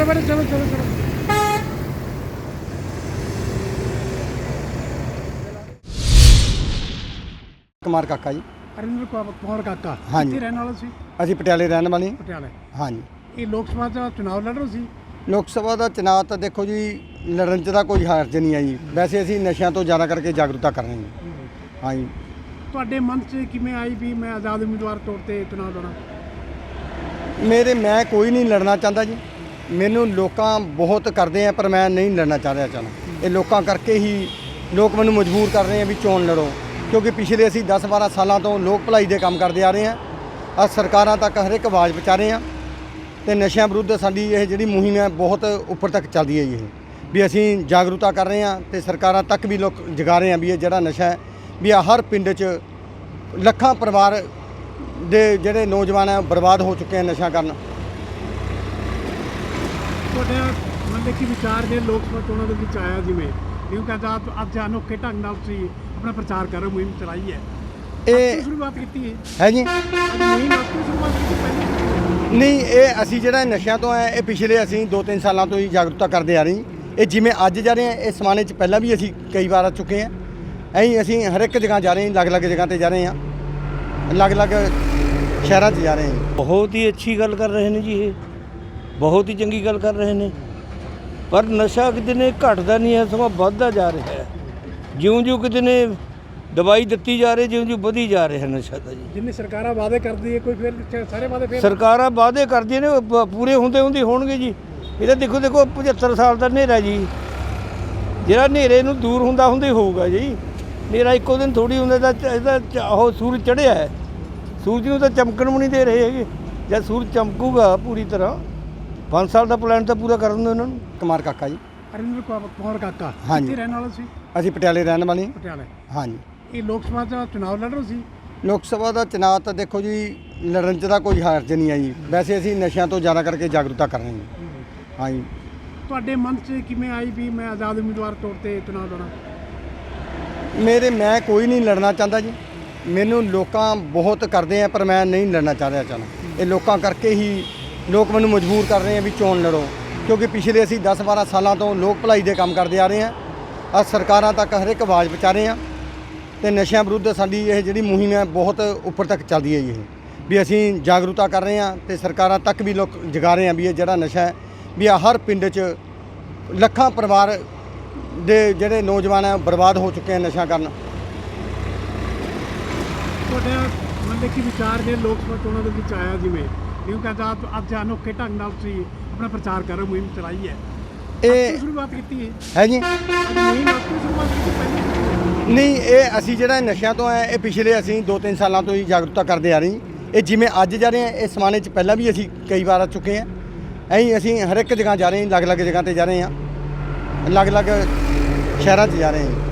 ਚਲੋ ਬੜੇ ਚਲੋ ਚਲੋ ਚਲੋ। ਕੁਮਾਰ ਕਾਕਾ ਜੀ। ਅਰਿੰਦਰ ਕੁਮਾਰ ਕਾਕਾ ਕਿੱਥੇ ਰਹਿਣ ਵਾਲਾ ਸੀ? ਅਸੀਂ ਪਟਿਆਲੇ ਰਹਿਣ ਵਾਲੇ ਹਾਂ। ਹਾਂਜੀ। ਇਹ ਲੋਕ ਸਭਾ ਦਾ ਚੁਣਾਵ ਲੜ ਰਹੇ ਸੀ? ਲੋਕ ਸਭਾ ਦਾ ਚੁਣਾਵ ਤਾਂ ਦੇਖੋ ਜੀ ਲੜਨ 'ਚ ਤਾਂ ਕੋਈ ਹਾਰਜ ਨਹੀਂ ਆ ਜੀ। ਵੈਸੇ ਅਸੀਂ ਨਸ਼ਿਆਂ ਤੋਂ ਜ਼ਿਆਦਾ ਕਰਕੇ ਜਾਗਰੂਕਤਾ ਕਰ ਰਹੇ ਹਾਂ ਤੁਹਾਡੇ ਮਨ 'ਚ ਕਿਵੇਂ ਆਈ ਵੀ ਮੈਂ ਆਜ਼ਾਦ ਉਮੀਦਵਾਰ ਤੌਰ ਤੇ ਚੁਣਾਵ ਲੜਾਂ? ਮੇਰੇ ਮੈਂ ਕੋਈ ਨਹੀਂ ਲੜਨਾ ਚਾਹੁੰਦਾ ਜੀ। ਮੈਨੂੰ ਲੋਕਾਂ ਬਹੁਤ ਕਰਦੇ ਆ, ਪਰ ਮੈਂ ਨਹੀਂ ਲੜਨਾ ਚਾਹ ਰਿਹਾ ਚਾਹੁੰਦਾ ਇਹ ਲੋਕਾਂ ਕਰਕੇ ਹੀ ਲੋਕ ਮੈਨੂੰ ਮਜਬੂਰ ਕਰ ਰਹੇ ਆ ਵੀ ਚੋਣ ਲੜੋ। ਕਿਉਂਕਿ ਪਿਛਲੇ ਅਸੀਂ 10-12 ਸਾਲਾਂ ਤੋਂ ਲੋਕ ਭਲਾਈ ਦੇ ਕੰਮ ਕਰਦੇ ਆ ਰਹੇ ਆ। ਆ ਸਰਕਾਰਾਂ ਤੱਕ ਹਰ ਇੱਕ ਆਵਾਜ਼ ਪਹੁੰਚਾ ਰਹੇ ਆ। ਤੇ ਨਸ਼ਿਆਂ ਵਿਰੁੱਧ ਸਾਡੀ ਇਹ ਜਿਹੜੀ ਮੁਹਿੰਮ ਹੈ, ਬਹੁਤ ਉੱਪਰ ਤੱਕ ਚੱਲਦੀ ਹੈ ਜੀ ਇਹ। ਵੀ ਅਸੀਂ ਜਾਗਰੂਕਤਾ ਕਰ ਰਹੇ ਆ ਤੇ ਸਰਕਾਰਾਂ ਤੱਕ ਵੀ ਲੋਕ ਜਗਾ ਰਹੇ ਆ ਵੀ ਇਹ ਜਿਹੜਾ ਨਸ਼ਾ ਹੈ, ਵੀ ਆ ਹਰ ਪਿੰਡ 'ਚ ਲੱਖਾਂ ਪਰਿਵਾਰ ਦੇ ਜਿਹੜੇ ਨੌਜਵਾਨ ਆ ਬਰਬਾਦ ਹੋ ਚੁੱਕੇ ਆ ਨਸ਼ਾ ਕਰਨ। ਤੁਹਾਡੇ ਮਨ ਦੇ ਕੀ ਵਿਚਾਰ ਨੇ ਲੋਕ ਸਭਾ ਚੋਣਾਂ ਦੇ ਵਿੱਚ ਆਇਆ ਜਿਵੇਂ। ਕਿਉਂਕਿ ਆਜ਼ਾਦ ਅੱਜ ਅਨੋਖੇ ਢੰਗ ਨਾਲ ਤੁਸੀਂ ਆਪਣਾ ਪ੍ਰਚਾਰ ਕਰ ਰਹੇ ਹੋ ਮੁਹਿੰਮ ਚਲਾਈ ਹੈ। ਇਹ ਇਹ ਸ਼ੁਰੂਆਤ ਕੀਤੀ ਹੈ? ਹੈ ਜੀ। ਮੁਹਿੰਮ ਆਪਣੀ ਸ਼ੁਰੂਆਤ ਕੀਤੀ ਪਹਿਲੇ ਨਹੀਂ ਇਹ ਅਸੀਂ ਜਿਹੜਾ ਨਸ਼ਿਆਂ ਤੋਂ ਹੈ ਇਹ ਪਿਛਲੇ ਅਸੀਂ 2-3 ਸਾਲਾਂ ਤੋਂ ਹੀ ਜਾਗਰੂਕਤਾ ਕਰਦੇ ਆ ਰਹੇ ਹਾਂ। ਇਹ ਜਿਵੇਂ ਅੱਜ ਜਾ ਰਹੇ ਹਾਂ ਇਸ ਸਮਾਨੇ 'ਚ ਪਹਿਲਾਂ ਵੀ ਅਸੀਂ ਕਈ ਵਾਰ ਆ ਚੁੱਕੇ ਹਾਂ। ਐਂ ਅਸੀਂ ਹਰ ਇੱਕ ਜਗ੍ਹਾ ਜਾ ਰਹੇ ਹਾਂ ਅਲੱਗ-ਅਲੱਗ ਜਗ੍ਹਾ ਤੇ ਜਾ ਰਹੇ ਹਾਂ। ਅਲੱਗ-ਅਲੱਗ ਸ਼ਹਿਰਾਂ 'ਚ ਜਾ ਰਹੇ ਹਾਂ। ਬਹੁਤ ਹੀ ਅੱਛੀ ਗੱਲ ਕਰ ਰਹੇ ਨੇ ਜੀ ਇਹ। ਬਹੁਤ ਹੀ ਚੰਗੀ ਗੱਲ ਕਰ ਰਹੇ ਨੇ। ਪਰ ਨਸ਼ਾ ਕਿਤੇ ਨੇ ਘਟਦਾ ਨਹੀਂ ਹੈ ਸਗੋਂ ਵੱਧਦਾ ਜਾ ਰਿਹਾ ਹੈ। ਜਿਉਂ-ਜਿਉਂ ਕਿਤੇ ਨੇ ਦਵਾਈ ਦਿੱਤੀ ਜਾ ਰਹੀ ਜਿਉਂ-ਜਿਉਂ ਵਧੀ ਜਾ ਰਿਹਾ ਨਸ਼ਾ ਤਾਂ ਜੀ। ਜਿੰਨੇ ਸਰਕਾਰਾਂ ਵਾਅਦੇ ਕਰਦੀ ਹੈ ਕੋਈ ਫਿਰ ਸਾਰੇ ਵਾਅਦੇ ਫਿਰ ਸਰਕਾਰਾਂ ਵਾਅਦੇ ਕਰਦੀਆਂ ਨੇ ਉਹ ਪ- ਪੂਰੇ ਹੁੰਦੇ ਹੁੰਦੇ ਹੋਣਗੇ ਜੀ। ਇਹ ਤਾਂ ਦੇਖੋ ਦੇਖੋ 75 ਸਾਲ ਦਾ ਹਨੇਰਾ ਜੀ। ਜਿਹੜਾ ਹਨੇਰੇ ਨੂੰ ਦੂਰ ਹੁੰਦਾ ਹੁੰਦਾ ਹੀ ਹੋਊਗਾ ਜੀ। ਹਨੇਰਾ ਇੱਕੋ ਦਿਨ ਥੋੜੀ ਹੁੰਦਾ ਤਾਂ ਚ- ਇਹਦਾ ਚ- ਉਹ ਸੂਰਜ ਚੜ੍ਹਿਆ ਹੈ। ਸੂਰਜ ਨੂੰ ਤਾਂ ਚਮਕਣ ਵੀ ਨਹੀਂ ਦੇ ਰਹੇ ਹੈਗੇ। ਜਦ ਸੂਰਜ ਚਮਕੂਗਾ ਪੂਰੀ ਤਰ੍ਹਾਂ 5 ਸਾਲ ਦਾ ਪਲਾਨ ਤਾਂ ਪੂਰਾ ਕਰਨ ਦਿਓ ਇਹਨਾਂ ਨੂੰ। ਕੁਮਾਰ ਕਾਕਾ ਜੀ। ਅਰਿੰਦਰ ਕੌਰ ਕਾਕਾ। ਹਾਂਜੀ। ਕਿੱਥੇ ਰਹਿਣ ਵਾਲਾ ਸੀ? ਅਸੀਂ ਪਟਿਆਲੇ ਰਹਿਣ ਵਾਲੇ ਹਾਂ। ਪਟਿਆਲੇ। ਹਾਂਜੀ। ਇਹ ਲੋਕ ਸਭਾ ਦਾ ਚੁਣਾਵ ਲੜ ਰਹੇ ਸੀ? ਲੋਕ ਸਭਾ ਦਾ ਚੁਣਾਵ ਤਾਂ ਦੇਖੋ ਜੀ ਲੜਨ 'ਚ ਤਾਂ ਕੋਈ ਹਰਜ ਨਹੀਂ ਹੈ ਜੀ ਵੈਸੇ ਅਸੀਂ ਨਸ਼ਿਆਂ ਤੋਂ ਜ਼ਿਆਦਾ ਕਰਕੇ ਜਾਗਰੂਕਤਾ ਕਰ ਰਹੇ ਹਾਂ। ਹਾਂਜੀ। ਤੁਹਾਡੇ ਮਨ 'ਚ ਕਿਵੇਂ ਆਈ ਵੀ ਮੈਂ ਆਜ਼ਾਦ ਉਮੀਦਵਾਰ ਤੌਰ ਤੇ ਚੁਣਾਵ ਲੜਾਂ? ਮੇਰੇ ਮੈਂ ਕੋਈ ਨਹੀਂ ਲੜਨਾ ਚਾਹੁੰਦਾ ਜੀ। ਮੈਨੂੰ ਲੋਕਾਂ ਬਹੁਤ ਕਰਦੇ ਆ ਪਰ ਮੈਂ ਨਹੀਂ ਲੜਨਾ ਚਾਹ ਰਿਹਾ ਚਾਹੁੰਦਾ ਇਹ ਲੋਕਾਂ ਕਰਕੇ ਹੀ ਲੋਕ ਮੈਨੂੰ ਮਜਬੂਰ ਕਰ ਰਹੇ ਆ ਵੀ ਚੋਣ ਲੜੋ। ਕਿਉਂਕਿ ਪਿਛਲੇ ਅਸੀਂ 10-12 ਸਾਲਾਂ ਤੋਂ ਲੋਕ ਭਲਾਈ ਦੇ ਕੰਮ ਕਰਦੇ ਆ ਰਹੇ ਆ। ਆ ਸਰਕਾਰਾਂ ਤੱਕ ਹਰ ਇੱਕ ਆਵਾਜ਼ ਪਹੁੰਚਾ ਰਹੇ ਆ। ਤੇ ਨਸ਼ਿਆਂ ਵਿਰੁੱਧ ਸਾਡੀ ਇਹ ਜਿਹੜੀ ਮੁਹਿੰਮ ਹੈ, ਬਹੁਤ ਉੱਪਰ ਤੱਕ ਚੱਲਦੀ ਹੈ ਜੀ ਇਹ। ਵੀ ਅਸੀਂ ਜਾਗਰੂਕਤਾ ਕਰ ਰਹੇ ਆ ਤੇ ਸਰਕਾਰਾਂ ਤੱਕ ਵੀ ਲੋਕ ਜਗਾ ਰਹੇ ਆ ਵੀ ਇਹ ਜਿਹੜਾ ਨਸ਼ਾ ਹੈ, ਵੀ ਆ ਹਰ ਪਿੰਡ 'ਚ ਲੱਖਾਂ ਪਰਿਵਾਰ ਦੇ ਜਿਹੜੇ ਨੌਜਵਾਨ ਆ, ਬਰਬਾਦ ਹੋ ਚੁੱਕੇ ਆ ਨਸ਼ਾ ਕਰਨ। ਤੁਹਾਡੇ ਮਨ ਦੇ ਵਿਚਾਰ ਨੇ? ਲੋਕ ਸਭਾ ਚੋਣਾਂ ਦੇ ਵਿੱਚ ਆਇਆ ਜਿਵੇਂ? ਕਿਉਂਕਿ ਆਜ਼ਾਦ ਅੱਜ ਅਨੋਖੇ ਢੰਗ ਨਾਲ ਤੁਸੀਂ ਆਪਣਾ ਪ੍ਰਚਾਰ ਕਰ ਰਹੇ ਹੋ ਮੁਹਿੰਮ ਚਲਾਈ ਹੈ। ਇਹ ਇਹ ਸ਼ੁਰੂਆਤ ਕੀਤੀ ਹੈ। ਹੈ ਜੀ। ਨਹੀਂ ਇਹ ਅਸੀਂ ਜਿਹੜਾ ਨਸ਼ਿਆਂ ਤੋਂ ਹੈ ਇਹ ਪਿਛਲੇ ਅਸੀਂ 2-3 ਸਾਲਾਂ ਤੋਂ ਹੀ ਜਾਗਰੂਕਤਾ ਕਰਦੇ ਆ ਰਹੇ ਹਾਂ। ਇਹ ਜਿਵੇਂ ਅੱਜ ਜਾ ਰਹੇ ਹਾਂ ਇਸ ਸਮਾਨੇ 'ਚ ਪਹਿਲਾਂ ਵੀ ਅਸੀਂ ਕਈ ਵਾਰ ਆ ਚੁੱਕੇ ਹਾਂ। ਐਂ ਅਸੀਂ ਹਰ ਇੱਕ ਜਗ੍ਹਾ ਜਾ ਰਹੇ ਹਾਂ ਅਲੱਗ-ਅਲੱਗ ਜਗ੍ਹਾ ਤੇ ਜਾ ਰਹੇ ਹਾਂ। ਅਲੱਗ-ਅਲੱਗ ਸ਼ਹਿਰਾਂ 'ਚ ਜਾ ਰਹੇ ਹਾਂ।